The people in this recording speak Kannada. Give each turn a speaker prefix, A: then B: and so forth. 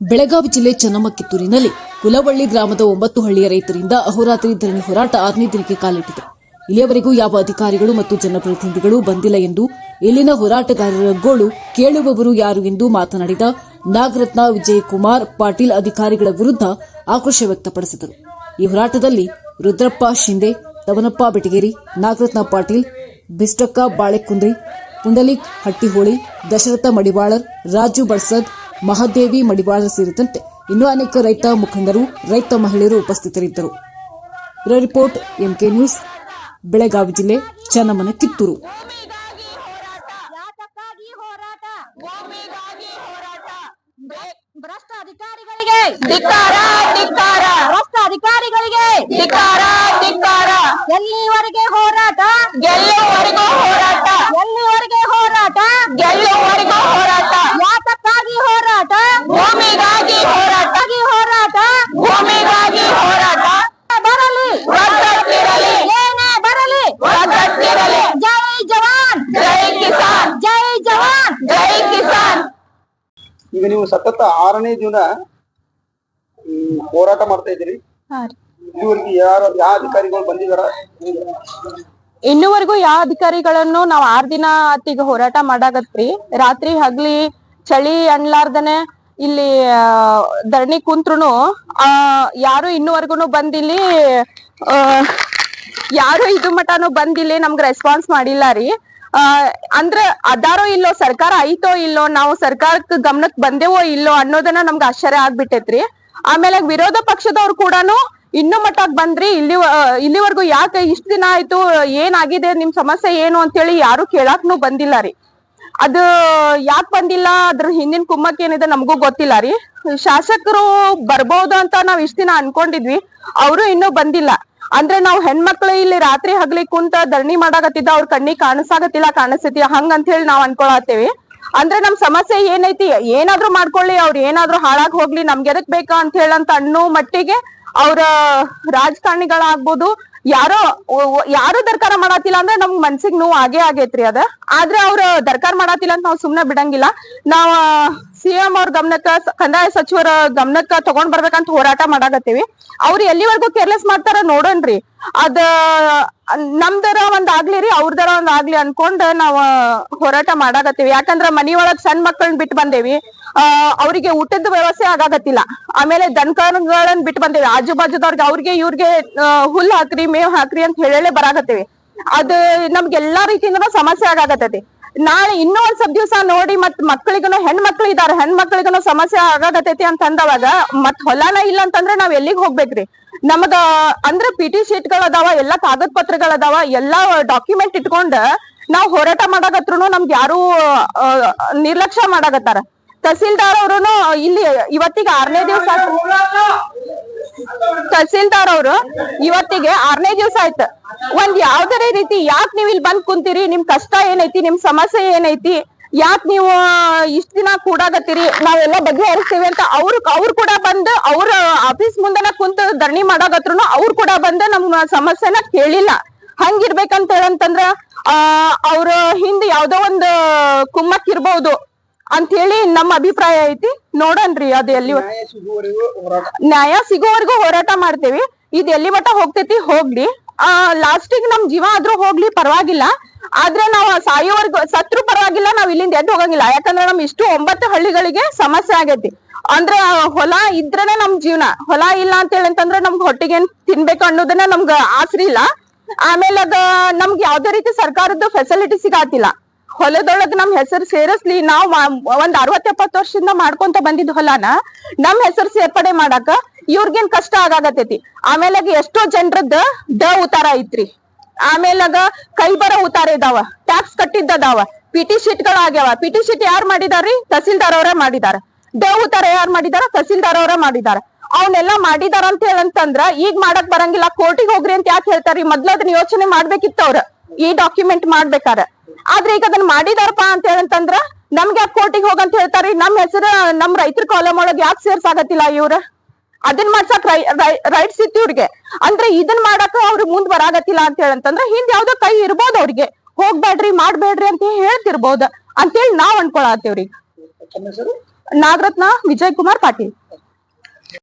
A: ಬೆಳಗಾವಿ ಜಿಲ್ಲೆ ಚನ್ನಮ್ಮಕಿತ್ತೂರಿನಲ್ಲಿ ಕುಲವಳ್ಳಿ ಗ್ರಾಮದ ಒಂಬತ್ತು ಹಳ್ಳಿಯ ರೈತರಿಂದ ಅಹೋರಾತ್ರಿ ಧರಣಿ ಹೋರಾಟ ಆರನೇ ದಿನಕ್ಕೆ ಕಾಲಿಟ್ಟಿದೆ. ಇಲ್ಲಿಯವರೆಗೂ ಯಾವ ಅಧಿಕಾರಿಗಳು ಮತ್ತು ಜನಪ್ರತಿನಿಧಿಗಳು ಬಂದಿಲ್ಲ ಎಂದು ಇಲ್ಲಿನ ಹೋರಾಟಗಾರರ ಗೋಳು ಕೇಳುವವರು ಯಾರು ಎಂದು ಮಾತನಾಡಿದ ನಾಗರತ್ನ ವಿಜಯಕುಮಾರ್ ಪಾಟೀಲ್ ಅಧಿಕಾರಿಗಳ ವಿರುದ್ಧ ಆಕ್ರೋಶ ವ್ಯಕ್ತಪಡಿಸಿದರು. ಈ ಹೋರಾಟದಲ್ಲಿ ರುದ್ರಪ್ಪ ಶಿಂದೆ, ತವನಪ್ಪ ಬೆಟಗೇರಿ, ನಾಗರತ್ನ ಪಾಟೀಲ್ ಬಿಸ್ಟಕ್ಕ ಬಾಳೆಕುಂದ್ರಿ, ಪುಂಡಲಿಕ್ ಹಟ್ಟಿಹೋಳಿ, ದಶರಥ ಮಡಿವಾಳರ್, ರಾಜು ಬಡ್ಸದ್ ಮಹಾದೇವಿ ಮಡಿವಾಳ ಸೇರಿದಂತೆ ಇನ್ನೂ ಅನೇಕ ರೈತ ಮುಖಂಡರು, ರೈತ ಮಹಿಳೆಯರು ಉಪಸ್ಥಿತರಿದ್ದರು. ರಿಪೋರ್ಟ್, ಎಂಕೆ ನ್ಯೂಸ್, ಬೆಳಗಾವಿ ಜಿಲ್ಲೆ, ಚನ್ನಮನ, ಕಿತ್ತೂರು.
B: ಅಧಿಕಾರಿಗಳಿಗೆ ಅಧಿಕಾರಿಗಳಿಗೆ ಎಲ್ಲಿವರೆಗೆ ಹೋರಾಟ?
C: ಗೆಲ್ಲುವವರೆಗೂ ಹೋರಾಟ
B: ಎಲ್ಲಿವರೆಗೆ ಹೋರಾಟ
C: ಗೆಲ್ಲುವವರೆಗೂ ಹೋರಾಟ
B: ಯಾತಕ್ಕಾಗಿ ಹೋರಾಟ
C: ಭೂಮಿಗಾಗಿ ಹೋರಾಟ
B: ಆಗಿ ಹೋರಾಟ
C: ಭೂಮಿಗಾಗಿ ಹೋರಾಟ
B: ಬರಲಿ
C: ಒಗ್ಗಟ್ಟಿರಲಿ
B: ಏನೇ ಬರಲಿ
C: ಒಗ್ಗಟ್ಟಿರಲಿ
B: ಜೈ ಜವಾನ್
C: ಜೈ ಕಿಸಾನ್
B: ಜೈ ಜವಾನ್
C: ಜೈ ಕಿಸಾನ್
D: ಈಗ ನೀವು ಸತತ ಆರನೇ ದಿನ ಹೋರಾಟ ಮಾಡ್ತಾ ಇದ್ರಿ ಇಲ್ಲಿವರೆಗೆ ಯಾರು ಯಾವ ಅಧಿಕಾರಿಗಳು ಬಂದಿದಾರ
C: ಇನ್ನುವರೆಗೂ ಯಾವ ಅಧಿಕಾರಿಗಳನ್ನು ನಾವ್ ಆರ್ ದಿನ ಆತೀಗ ಹೋರಾಟ ಮಾಡಾಗತ್ರಿ ರಾತ್ರಿ ಹಗ್ಲಿ ಚಳಿ ಅನ್ಲಾರ್ದನೆ ಇಲ್ಲಿ ಧರಣಿ ಕುಂತ್ರುನು ಆ ಯಾರು ಇನ್ನುವರೆಗೂ ಬಂದಿಲ್ಲಿ ಯಾರು ಇದು ಮಟನು ಬಂದಿಲ್ಲಿ ನಮ್ಗ್ ರೆಸ್ಪಾನ್ಸ್ ಮಾಡಿಲ್ಲ ರೀ. ಅಂದ್ರ ಅದಾರೋ ಇಲ್ಲೋ, ಸರ್ಕಾರ ಐತೋ ಇಲ್ಲೋ, ನಾವು ಸರ್ಕಾರಕ್ಕೆ ಗಮನಕ್ ಬಂದೇವೋ ಇಲ್ಲೋ ಅನ್ನೋದನ್ನ ನಮ್ಗೆ ಆಶ್ಚರ್ಯ ಆಗ್ಬಿಟ್ಟೈತ್ರಿ. ಆಮೇಲೆ ವಿರೋಧ ಪಕ್ಷದವ್ರು ಕೂಡನು ಇನ್ನು ಮಟ್ಟಕ್ ಬಂದ್ರಿ ಇಲ್ಲಿ ಇಲ್ಲಿವರೆಗೂ ಯಾಕೆ ಇಷ್ಟ ದಿನ ಆಯ್ತು, ಏನಾಗಿದೆ, ನಿಮ್ ಸಮಸ್ಯೆ ಏನು ಅಂತೇಳಿ ಯಾರು ಕೇಳಾಕ್ನು ಬಂದಿಲ್ಲ ರೀ. ಅದು ಯಾಕೆ ಬಂದಿಲ್ಲ, ಅದ್ರ ಹಿಂದಿನ ಕುಮ್ಮಕ್ ಏನಿದೆ ನಮಗೂ ಗೊತ್ತಿಲ್ಲ ರೀ. ಶಾಸಕರು ಬರ್ಬೋದು ಅಂತ ನಾವ್ ಇಷ್ಟ ದಿನ ಅನ್ಕೊಂಡಿದ್ವಿ, ಅವರು ಇನ್ನೂ ಬಂದಿಲ್ಲ. ಅಂದ್ರೆ ನಾವ್ ಹೆಣ್ಮಕ್ಳು ಇಲ್ಲಿ ರಾತ್ರಿ ಹಗ್ಲಿ ಕುಂತ ಧರಣಿ ಮಾಡಾಕತ್ತಿದ್ದ ಅವ್ರ ಕಣ್ಣಿಗೆ ಕಾಣಿಸಾಗತ್ತಿಲ್ಲ ಹಂಗ ಅಂತ ಹೇಳಿ ನಾವ್ ಅನ್ಕೊಳತ್ತೇವಿ. ಅಂದ್ರೆ ನಮ್ ಸಮಸ್ಯೆ ಏನೈತಿ, ಏನಾದ್ರೂ ಮಾಡ್ಕೊಳ್ಳಿ, ಅವ್ರ ಏನಾದ್ರೂ ಹಾಳಾಗ್ ಹೋಗ್ಲಿ, ನಮ್ಗೆ ಎದಕ್ ಬೇಕಾ ಅಂತ ಹೇಳಂತ ಅನ್ನೋ ಮಟ್ಟಿಗೆ ಅವ್ರ ರಾಜಕಾರಣಿಗಳಾಗ್ಬೋದು ಯಾರೋ ಯಾರು ದರ್ಕಾರ ಮಾಡತಿಲ್ಲ ಅಂದ್ರೆ ನಮ್ಗ್ ಮನ್ಸಿಗ್ ನೋವು ಆಗೇ ಆಗೈತ್ರಿ ಅದ. ಆದ್ರೆ ಅವ್ರ ದರ್ಕಾರ ಮಾಡತಿಲ್ಲ ಅಂತ ನಾವ್ ಸುಮ್ನೆ ಬಿಡಂಗಿಲ್ಲ. ನಾವ್ ಸಿಎಂ ಅವ್ರ ಗಮನಕ್ಕ ಕಂದಾಯ ಸಚಿವರ ಗಮನಕ್ಕ ತಗೊಂಡ್ ಬರ್ಬೇಕಂತ ಹೋರಾಟ ಮಾಡಾಕತ್ತೀವಿ. ಅವ್ರು ಎಲ್ಲಿವರೆಗೂ ಕೇರ್ಲೆಸ್ ಮಾಡ್ತಾರ ನೋಡೋಣ್ರಿ ಅದ ನಮ್ದರ ಒಂದ್ ರೀ ಅವ್ರದರ ಒಂದ್ ಆಗ್ಲಿ ಅನ್ಕೊಂಡ್ ನಾವ್ ಹೋರಾಟ ಮಾಡಾಕತ್ತೀವಿ. ಯಾಕಂದ್ರ ಮನಿಯೊಳಗ್ ಸಣ್ಣ ಮಕ್ಕಳನ್ನ ಬಿಟ್ಟು ಬಂದೇವಿ. ಅವರಿಗೆ ಊಟದ ವ್ಯವಸ್ಥೆ ಆಗಾಕತ್ತಿಲ್ಲ. ಆಮೇಲೆ ದನಕರಗಳನ್ನ ಬಿಟ್ಟು ಬಂದೇವಿ. ಆಜು ಬಾಜುದವ್ರಿಗೆ ಅವ್ರಿಗೆ ಇವ್ರಿಗೆ ಹುಲ್ ಹಾಕ್ರಿ ಮೇವ್ ಹಾಕ್ರಿ ಅಂತ ಹೇಳೇ ಬರಾಕತ್ತೇವೆ. ಅದ ನಮ್ಗೆ ಎಲ್ಲಾ ರೀತಿಯಿಂದನೂ ಸಮಸ್ಯೆ ಆಗಾಕತ್ತೈತಿ. ನಾಳೆ ಇನ್ನೂ ಒಂದ್ ಸ್ವಲ್ಪ ದಿವಸ ನೋಡಿ ಮತ್ ಮಕ್ಳಿಗೂ ಹೆಣ್ ಮಕ್ಳು ಇದಾರ ಹೆಣ್ ಮಕ್ಳಿಗೂ ಸಮಸ್ಯೆ ಆಗಾಕತ್ತೈತಿ ಅಂತ ಅಂದವಾಗ ಮತ್ ಹೊಲನ ಇಲ್ಲ ಅಂತಂದ್ರೆ ನಾವ್ ಎಲ್ಲಿಗ್ ಹೋಗ್ಬೇಕ್ರಿ? ನಮಗ ಅಂದ್ರ ಪಿ ಟಿ ಶೀಟ್ಗಳು ಅದಾವ, ಎಲ್ಲಾ ಕಾಗದ ಪತ್ರಗಳು ಅದಾವ ಎಲ್ಲಾ ಡಾಕ್ಯುಮೆಂಟ್ ಇಟ್ಕೊಂಡ್ ನಾವ್ ಹೋರಾಟ ಮಾಡಾಕತ್ರುನು ನಮ್ಗೆ ಯಾರು ನಿರ್ಲಕ್ಷ್ಯ ಮಾಡಾಕತ್ತಾರ. ತಹಸೀಲ್ದಾರ್ ಅವ್ರುನು ಇಲ್ಲಿ ಇವತ್ತಿಗೆ ಆರನೇ ದಿವಸ ತಹಸೀಲ್ದಾರ್ ಅವರು ಇವತ್ತಿಗೆ ಆರನೇ ದಿವಸ ಆಯ್ತು. ಒಂದ್ ಯಾವ್ದರ ರೀತಿ ಯಾಕ್ ನೀವ್ ಇಲ್ಲಿ ಬಂದ್ ಕುಂತೀರಿ? ನಿಮ್ ಕಷ್ಟ ಏನೈತಿ? ನಿಮ್ ಸಮಸ್ಯೆ ಏನೈತಿ? ಯಾಕ್ ನೀವು ಇಷ್ಟ ದಿನ ಕೂಡಾಗತ್ತೀರಿ? ನಾವೆಲ್ಲ ಬಗೆಹರಿಸ್ತೀವಿ ಅಂತ ಅವ್ರು ಅವ್ರು ಕೂಡ ಬಂದು ಅವ್ರ ಆಫೀಸ್ ಮುಂದೆನ ಕುಂತ ಧರಣಿ ಮಾಡಾಗತ್ರು ಅವ್ರು ಕೂಡ ಬಂದು ನಮ್ಮ ಸಮಸ್ಯೆನ ಕೇಳಿಲ್ಲ. ಹಂಗಿರ್ಬೇಕಂತ ಹೇಳಂತಂದ್ರ, ಆ, ಅವ್ರ ಹಿಂದ್ ಯಾವ್ದೋ ಒಂದು ಕುಮ್ಮಕ್ ಇರ್ಬಹುದು ಅಂತ ಹೇಳಿ ನಮ್ಮ ಅಭಿಪ್ರಾಯ ಐತಿ. ನೋಡನ್ರಿ ಅದ್ ಎಲ್ಲಿ
D: ನ್ಯಾಯ ಸಿಗುವವರೆಗೂ ಹೋರಾಟ.
C: ನ್ಯಾಯ ಸಿಗೋವರೆಗೂ ಹೋರಾಟ ಮಾಡ್ತೇವಿ. ಇದ್ ಎಲ್ಲಿ ಮಟ್ಟ ಹೋಗ್ತೈತಿ ಹೋಗ್ಲಿ. ಆ ಲಾಸ್ಟಿಗೆ ನಮ್ ಜೀವ ಆದ್ರೂ ಹೋಗ್ಲಿ ಪರವಾಗಿಲ್ಲ. ಆದ್ರೆ ನಾವು ಸಾಯೋವರೆಗೂ ಸತ್ರು ಪರವಾಗಿಲ್ಲ ನಾವ್ ಇಲ್ಲಿಂದ ಎದ್ದು ಹೋಗಂಗಿಲ್ಲ. ಯಾಕಂದ್ರೆ ನಮ್ ಇಷ್ಟು ಒಂಬತ್ತು ಹಳ್ಳಿಗಳಿಗೆ ಸಮಸ್ಯೆ ಆಗೈತಿ. ಅಂದ್ರೆ ಹೊಲ ಇದ್ರೇನೆ ನಮ್ ಜೀವನ. ಹೊಲ ಇಲ್ಲ ಅಂತ ಹೇಳಿ ಅಂತಂದ್ರೆ ನಮ್ಗ್ ಹೊಟ್ಟಿಗೆ ಏನ್ ತಿನ್ಬೇಕು ಅನ್ನೋದನ್ನ ನಮ್ಗ ಆಸರಿ ಇಲ್ಲ ಆಮೇಲೆ ಅದ ನಮ್ಗೆ ಯಾವ್ದೇ ರೀತಿ ಸರ್ಕಾರದ ಫೆಸಿಲಿಟಿ ಸಿಗಾತಿಲ್ಲ. ಹೊಲದೊಳಗ್ ನಮ್ ಹೆಸರು ಸೇರಿಸ್ಲಿ. ನಾವ್ ಒಂದ್ ಅರವತ್ ಎಪ್ಪತ್ ವರ್ಷದಿಂದ ಮಾಡ್ಕೊಂತ ಬಂದಿದ್ ಹೊಲನ ನಮ್ ಹೆಸರು ಸೇರ್ಪಡೆ ಮಾಡಾಕ ಇವ್ರಿಗೇನ್ ಕಷ್ಟ ಆಗಾಗತೈತಿ ಆಮೇಲಾಗ ಎಷ್ಟೋ ಜನರದ್ ಡ ಉತಾರ ಐತ್ರಿ. ಆಮೇಲಾಗ ಕೈ ಬರೋ ಉತಾರ ಇದಾವ. ಟ್ಯಾಕ್ಸ್ ಕಟ್ಟಿದ್ದ ಅದಾವ ಪಿ ಟಿ ಶೀಟ್ ಆಗ್ಯಾವ. ಪಿ ಟಿ ಶೀಟ್ ಯಾರು ಮಾಡಿದಾರ್ರಿ ತಹಸೀಲ್ದಾರ್ ಅವರೇ ಮಾಡಿದಾರ. ಡ ಉತಾರ ಯಾರು ಮಾಡಿದಾರ? ತಹಸೀಲ್ದಾರ್ ಅವರೇ ಮಾಡಿದಾರ. ಅವನ್ನೆಲ್ಲ ಮಾಡಿದಾರ ಅಂತ ಹೇಳಂತಂದ್ರ ಈಗ ಮಾಡಕ್ ಬರಂಗಿಲ್ಲ. ಕೋರ್ಟಿಗೆ ಹೋಗ್ರಿ ಅಂತ ಯಾಕೆ ಹೇಳ್ತಾರ್ರಿ ಮೊದ್ಲು ಅದನ್ನ ಯೋಚನೆ ಮಾಡ್ಬೇಕಿತ್ತು ಅವ್ರ ಈ ಡಾಕ್ಯುಮೆಂಟ್ ಮಾಡ್ಬೇಕಾರ. ಆದ್ರೆ ಈಗ ಅದನ್ನ ಮಾಡಿದಾರಪ್ಪ ಅಂತ ಹೇಳಂತಂದ್ರ ನಮ್ಗೆ ಯಾಕೆ ಕೋರ್ಟಿಗೆ ಹೋಗಂತ ಹೇಳ್ತಾರಿ ನಮ್ ಹೆಸರು, ನಮ್ ರೈತರ ಕಾಲಮ್ ಒಳಗ್ ಯಾಕೆ ಸೇರ್ಸಾಗತ್ತಿಲ್ಲ ಇವ್ರ? ಅದನ್ ಮಾಡ್ಸಕ್ ರೈಟ್ಸ್ ಇತ್ತು ಇವ್ರಿಗೆ. ಅಂದ್ರೆ ಇದನ್ ಮಾಡಾಕ ಅವ್ರಿಗೆ ಮುಂದ್ ಬರಾಗತ್ತಿಲ್ಲ ಅಂತ ಹೇಳಂತಂದ್ರ ಹಿಂದ್ ಯಾವ್ದೋ ಕೈ ಇರ್ಬೋದು ಅವ್ರಿಗೆ. ಹೋಗ್ಬೇಡ್ರಿ, ಮಾಡ್ಬೇಡ್ರಿ ಅಂತ ಹೇಳ್ತಿರ್ಬೋದ. ಅಂತೇಳಿ ನಾವ್ ಅನ್ಕೊಳತ್ತೇವ್ರಿ ನಾಗರತ್ನ ವಿಜಯ್ ಕುಮಾರ್ ಪಾಟೀಲ್.